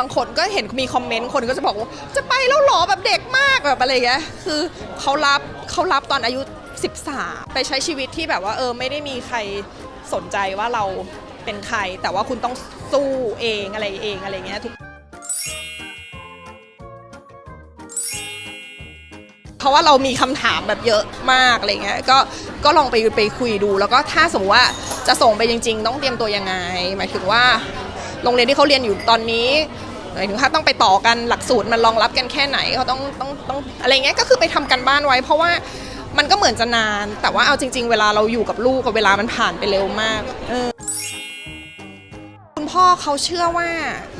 บางคนก็เห็นมีคอมเมนต์คนก็จะบอกว่าจะไปแล้วหรอแบบเด็กมากแบบอะไรเงี้ยคือเขารับเขารับตอนอายุ 13 ไปใช้ชีวิตที่แบบว่าเออไม่ได้มีใครสนใจว่าเราเป็นใคร แต่ว่าคุณต้องสู้เองอะไรเองอะไรเงี้ยทุกเพราะว่าเรามีคำถามแบบเยอะมากอะไรเงี้ยก็ก็ลองไปไปคุยดู แล้วก็ถ้าสมมติว่าจะส่งไปจริง ๆ ต้องเตรียมตัวยังไง หมายถึงว่า โรงเรียนที่เขาเรียนอยู่ตอนนี้ หมายถึงถ้าต้องไปต่อกันหลักสูตรมันรองรับกันแค่ไหนเขาต้องต้องต้องอะไรเงี้ยก็คือไปทำกันบ้านไว้ เพราะว่ามันก็เหมือนจะนาน แต่ว่าเอาจริง ๆ เวลาเราอยู่กับลูกกับเวลามันผ่านไปเร็วมากคุณพ่อเขาเชื่อว่า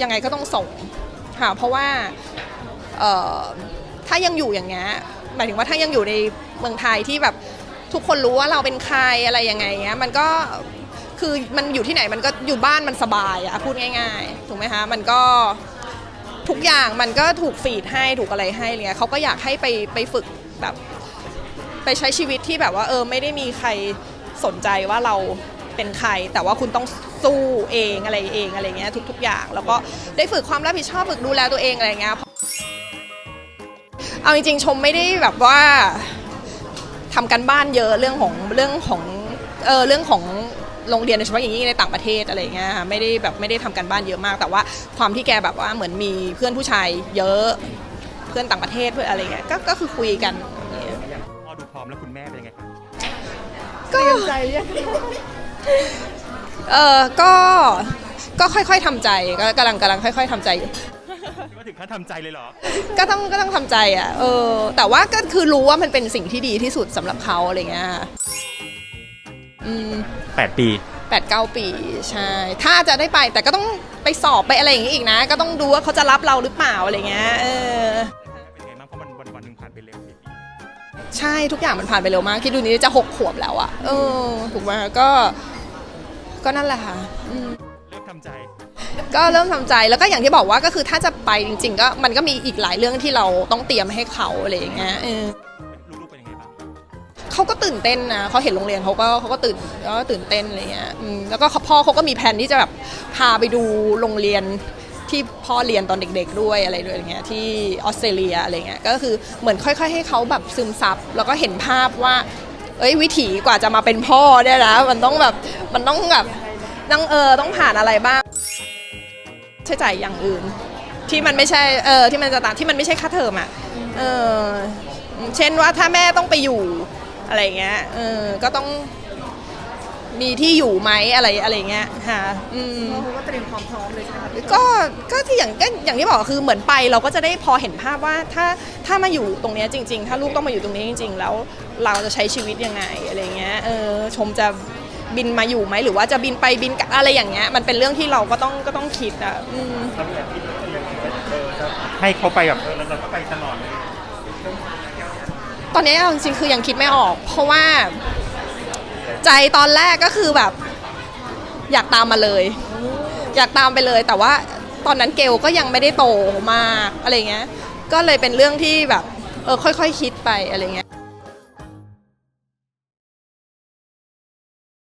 ยังไงก็ต้องส่งค่ะเพราะว่าถ้ายังอยู่อย่างเงี้ยหมายถึงว่าถ้ายังอยู่ในเมืองไทยที่แบบทุกคนรู้ว่าเราเป็นใครอะไรยังไงเงี้ยมันก็คือมันอยู่ที่ไหนมันก็อยู่บ้านมันสบายอะพูดง่าย ๆ ถูกไหมคะมันก็ ทุกอย่างมันก็ถูกฟีดให้ถูกอะไรให้อะไรเงี้ยเขาก็อยากให้ไปไปฝึกแบบไปใช้ชีวิตที่แบบว่าเออไม่ได้มีใครสนใจว่าเราเป็นใคร แต่ว่าคุณต้องสู้เองอะไรเองอะไรเงี้ยทุก ๆ อย่าง แล้วก็ได้ฝึกความรับผิดชอบฝึกดูแลตัวเองอะไรเงี้ยเอาจริงๆชมไม่ได้แบบว่าทำกันบ้านเยอะเรื่องของเรื่องของเออเรื่องของ โรงเรียนโดยเฉพาะอย่างยิ่งในต่างประเทศอะไรเงี้ยค่ะไม่ได้แบบไม่ได้ทำกันบ้านเยอะมาก แต่ว่าความที่แกแบบว่าเหมือนมีเพื่อนผู้ชายเยอะเพื่อนต่างประเทศเพื่อนอะไรเงี้ยก็ก็คือคุยกันอย่างเงี้ยอย่างพ่อดูพร้อมแล้วคุณแม่เป็นยังไงครับก็เออก็ก็ค่อยๆทำใจก็กำลังกำลังค่อย ๆทำใจอยู่ว่าถึงขั้นทำใจเลยเหรอ ก็ต้องก็ต้องทำใจอะ เออ แต่ว่าก็คือรู้ว่ามันเป็นสิ่งที่ดีที่สุดสำหรับเขาอะไรเงี้ย อืม8 ปี แปดเก้าปีใช่ถ้าจะได้ไปแต่ก็ต้องไปสอบไปอะไรอย่างงี้อีกนะ ก็ต้องดูว่าเขาจะรับเราหรือเปล่าอะไรเงี้ยเออ เป็นไงบ้างเพราะมันวันวันหนึ่งผ่านไปเร็วสี่ปีใช่ทุกอย่างมันผ่านไปเร็วมาก คิดดูนี้จะหกขวบแล้วอะเออถูกไหมก็ ก็นั่นแหละค่ะอืม เริ่มทำใจ ก็เริ่มทำใจแล้วก็อย่างที่บอกว่าก็คือถ้าจะไปจริง ๆ ก็มันก็มีอีกหลายเรื่องที่เราต้องเตรียมให้เขาอะไรอย่างเงี้ยเออ เขาก็ตื่นเต้นนะเขาเห็นโรงเรียนเขาก็เขาก็ตื่นก็ตื่นเต้นอะไรเงี้ยอืมแล้วก็เขาพ่อเขาก็มีแผนที่จะแบบพาไปดูโรงเรียนที่พ่อเรียนตอนเด็กๆด้วยอะไรด้วยอะไรเงี้ยที่ออสเตรเลียอะไรเงี้ยก็คือเหมือนค่อย ๆ ให้เขาแบบซึมซับแล้วก็เห็นภาพว่า เอ้ยวิถีกว่าจะมาเป็นพ่อเนี่ยนะมันต้องแบบมันต้องแบบต้องเออต้องผ่านอะไรบ้าง ใช้จ่ายอย่างอื่น ที่มันไม่ใช่เออที่มันจะต่ามที่มันไม่ใช่ค่าเทอมอะเออเช่นว่าถ้าแม่ต้องไปอยู่ อะไรเงี้ยเออก็ต้องมีที่อยู่ไหมอะไรอะไรเงี้ยค่ะอืมเขาก็เตรียมความพร้อมเลยใช่ไหมคะพี่ก็ก็ที่อย่างก็อย่างที่บอกคือเหมือนไปเราก็จะได้พอเห็นภาพว่าถ้าถ้ามาอยู่ตรงเนี้ยจริง ๆ ถ้าลูกต้องมาอยู่ตรงนี้จริง ๆ แล้วเราจะใช้ชีวิตยังไงอะไรเงี้ยเออชมจะบินมาอยู่ไหมหรือว่าจะบินไปบินกลับอะไรอย่างเงี้ยมันเป็นเรื่องที่เราก็ต้องก็ต้องคิดอะอืม ให้เขาไปแบบเออแล้วเราก็ไปตลอดเลยต อนนี้เอาจริงๆคือยังคิดไม่ออก เพราะว่า ใจตอนแรกก็คือแบบ อยากตามมาเลย อยากตามไปเลย แต่ว่าตอนนั้นเกลก็ยังไม่ได้โตมากอะไรเงี้ย ก็เลยเป็นเรื่องที่แบบ เออค่อยๆคคิดไปอะไรเงี้ย